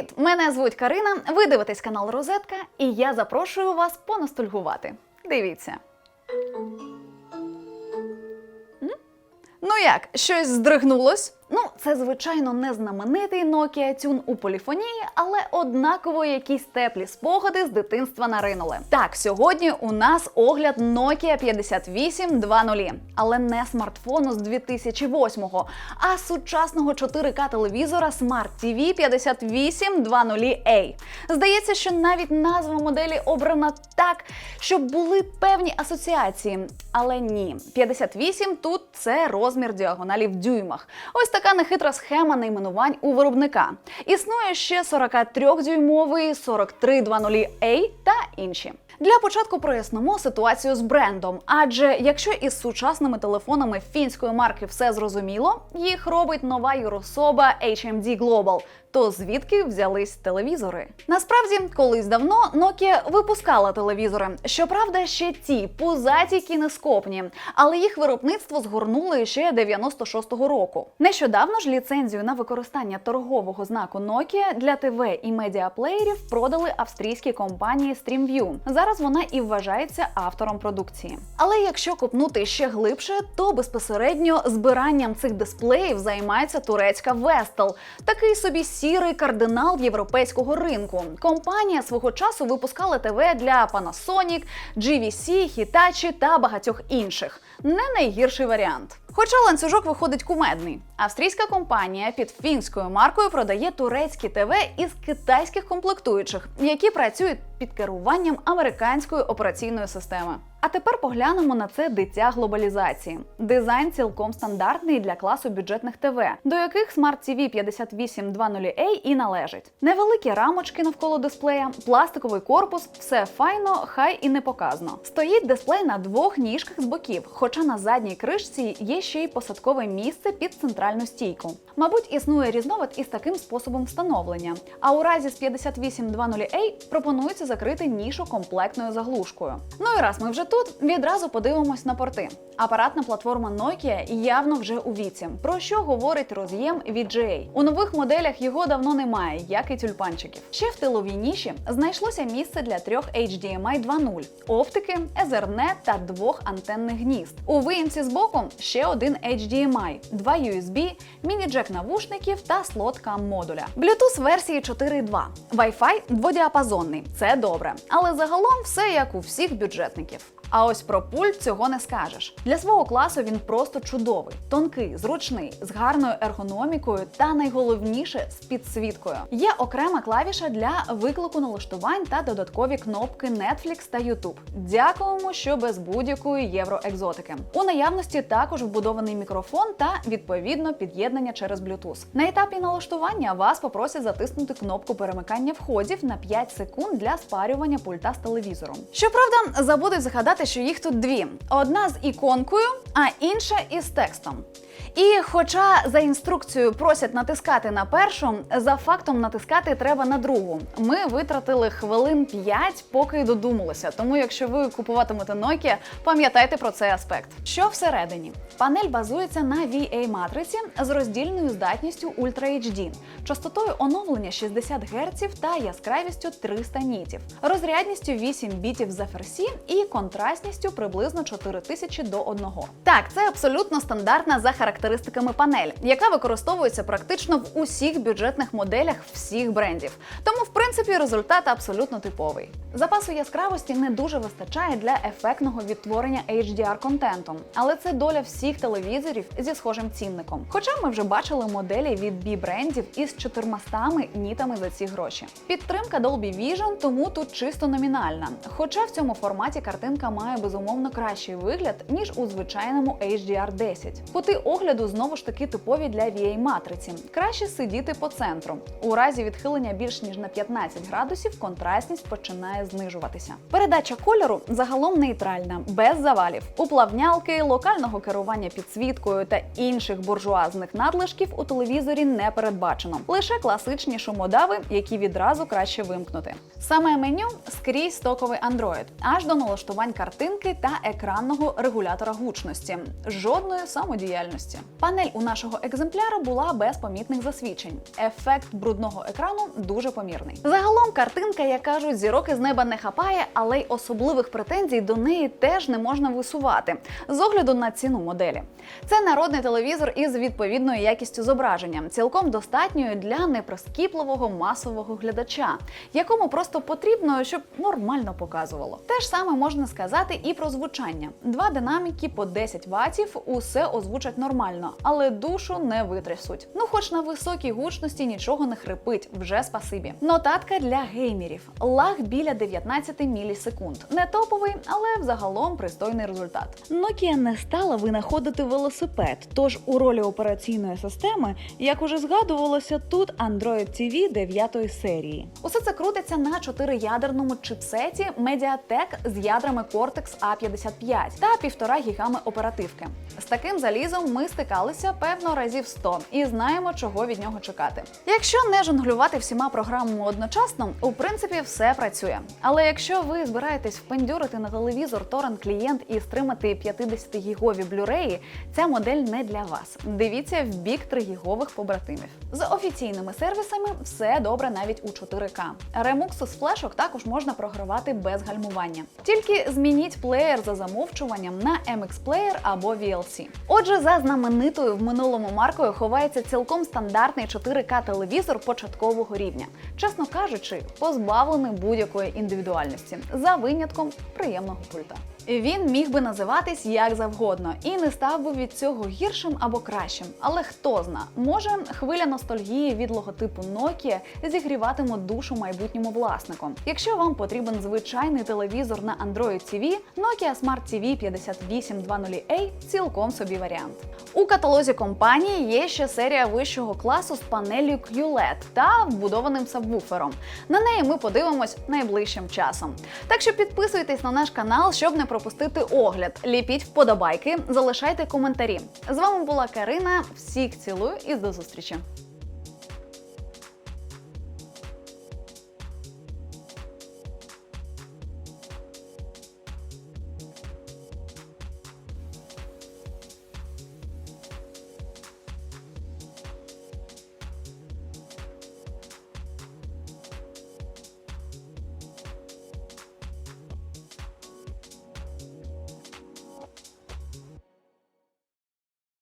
Привіт! Мене звуть Карина. Ви дивитесь канал Розетка, і я запрошую вас поностальгувати. Дивіться. Ну як, щось здригнулось? Ну, це звичайно не знаменитий Nokia Tune у поліфонії, але однаково якісь теплі спогади з дитинства наринули. Так, сьогодні у нас огляд Nokia 5820, але не смартфону з 2008-го, а сучасного 4К телевізора Smart TV 5820A. Здається, що навіть назва моделі обрана так, щоб були певні асоціації. Але ні, 58 тут це розмір діагоналі в дюймах. Ось така нехитра схема найменувань у виробника. Існує ще 43-дюймовий, 4320A та інші. Для початку прояснимо ситуацію з брендом, адже якщо із сучасними телефонами фінської марки все зрозуміло, їх робить нова юрособа HMD Global. То звідки взялись телевізори? Насправді, колись давно Nokia випускала телевізори. Щоправда, ще ті пузаті кінескопні, але їх виробництво згорнули ще 96-го року. Нещодавно ж ліцензію на використання торгового знаку Nokia для ТВ і медіаплеєрів продали австрійській компанії StreamView. Зараз вона і вважається автором продукції. Але якщо копнути ще глибше, то безпосередньо збиранням цих дисплеїв займається турецька Vestel, такий собі сірий кардинал європейського ринку. Компанія свого часу випускала ТВ для Panasonic, GVC, Hitachi та багатьох інших. Не найгірший варіант. Хоча ланцюжок виходить кумедний. Австрійська компанія під фінською маркою продає турецькі ТВ із китайських комплектуючих, які працюють під керуванням американської операційної системи. А тепер поглянемо на це дитя глобалізації. Дизайн цілком стандартний для класу бюджетних ТВ, до яких Smart TV 5820A і належить. Невеликі рамочки навколо дисплея, пластиковий корпус, все файно, хай і не показно. Стоїть дисплей на двох ніжках з боків, хоча на задній кришці є ще й посадкове місце під центральну стійку. Мабуть, існує різновид із таким способом встановлення. А у разі з 5820A пропонується закрити нішу комплектною заглушкою. Ну і раз ми вже тут, відразу подивимось на порти. Апаратна платформа Nokia явно вже у віці, про що говорить роз'єм VGA. У нових моделях його давно немає, як і тюльпанчиків. Ще в тиловій ніші знайшлося місце для трьох HDMI 2.0, оптики, Ethernet та двох антенних гнізд. У виїмці збоку ще один HDMI, два USB, міні-джек навушників та слот кам модуля. Bluetooth версії 4.2. Wi-Fi дводіапазонний. Це добре. Але загалом все як у всіх бюджетників. А ось про пульт цього не скажеш. Для свого класу він просто чудовий, тонкий, зручний, з гарною ергономікою та найголовніше з підсвіткою. Є окрема клавіша для виклику налаштувань та додаткові кнопки Netflix та YouTube. Дякуємо, що без будь-якої євроекзотики. У наявності також вбудований мікрофон та відповідно під'єднання через Bluetooth. На етапі налаштування вас попросять затиснути кнопку перемикання входів на 5 секунд для спарювання пульта з телевізором. Щоправда, забудуть згадати, що їх тут дві: одна з іконкою, а інша із текстом. І хоча за інструкцією просять натискати на першу, за фактом натискати треба на другу. Ми витратили хвилин 5, поки додумалися. Тому, якщо ви купуватимете Nokia, пам'ятайте про цей аспект. Що всередині? Панель базується на VA-матриці з роздільною здатністю Ultra HD, частотою оновлення 60 Гц та яскравістю 300 нітів, розрядністю 8 бітів з FRC і контрастністю приблизно 4000 до 1. Так, це абсолютно стандартна за характеристиками панель, яка використовується практично в усіх бюджетних моделях всіх брендів. Тому, в принципі, результат абсолютно типовий. Запасу яскравості не дуже вистачає для ефектного відтворення HDR контентом, але це доля всіх телевізорів зі схожим цінником. Хоча ми вже бачили моделі від B брендів із 400 нітами за ці гроші. Підтримка Dolby Vision, тому тут чисто номінальна. Хоча в цьому форматі картинка має безумовно кращий вигляд ніж у звичайному HDR10. Кути огляду знову ж таки типові для VA-матриці. Краще сидіти по центру. У разі відхилення більш ніж на 15 градусів контрастність починає знижуватися. Передача кольору загалом нейтральна, без завалів. Уплавнялки, локального керування підсвіткою та інших буржуазних надлишків у телевізорі не передбачено. Лише класичні шумодави, які відразу краще вимкнути. Саме меню скрізь стоковий Android, аж до налаштувань картинки картинки та екранного регулятора гучності. Жодної самодіяльності. Панель у нашого екземпляра була без помітних засвідчень. Ефект брудного екрану дуже помірний. Загалом картинка, як кажуть, зірок із неба не хапає, але й особливих претензій до неї теж не можна висувати з огляду на ціну моделі. Це народний телевізор із відповідною якістю зображення, цілком достатньою для неприскіпливого масового глядача, якому просто потрібно, щоб нормально показувало. Те ж саме можна сказати і про звучання. Два динаміки по 10 ватів усе озвучать нормально, але душу не витрясуть. Ну, хоч на високій гучності нічого не хрипить, вже спасибі. Нотатка для геймерів. Лаг біля 19 мілісекунд. Не топовий, але взагалом пристойний результат. Nokia не стала винаходити велосипед, тож у ролі операційної системи, як уже згадувалося, тут Android TV 9 серії. Усе це крутиться на 4-ядерному чипсеті Mediatek з ядрами Cortex A55 та 1,5 гігами оперативки. З таким залізом ми стикалися певно разів 100 і знаємо, чого від нього чекати. Якщо не жонглювати всіма програмами одночасно, у принципі, все працює. Але якщо ви збираєтесь впендюрити на телевізор торрент клієнт і стримати 50 гігові блюреї, ця модель не для вас. Дивіться в бік 3 гігових побратимів. З офіційними сервісами все добре навіть у 4К. Ремуксу з флешок також можна програвати без гальмування. Тільки змініть плеєр за замовчуванням на MX Player або VLC. Отже, за знаменитою в минулому маркою ховається цілком стандартний 4К телевізор початкового рівня, чесно кажучи, позбавлений будь-якої індивідуальності за винятком приємного пульта. Він міг би називатись як завгодно і не став би від цього гіршим або кращим. Але хто зна, може хвиля ностальгії від логотипу Nokia зігріватиме душу майбутньому власнику. Якщо вам потрібен звичайний телевізор на Android TV, Nokia Smart TV 5820A цілком собі варіант. У каталозі компанії є ще серія вищого класу з панелью QLED та вбудованим сабвуфером. На неї ми подивимось найближчим часом. Так що підписуйтесь на наш канал, щоб не пропустити огляд. Ліпіть вподобайки, залишайте коментарі. З вами була Карина. Всіх цілую і до зустрічі!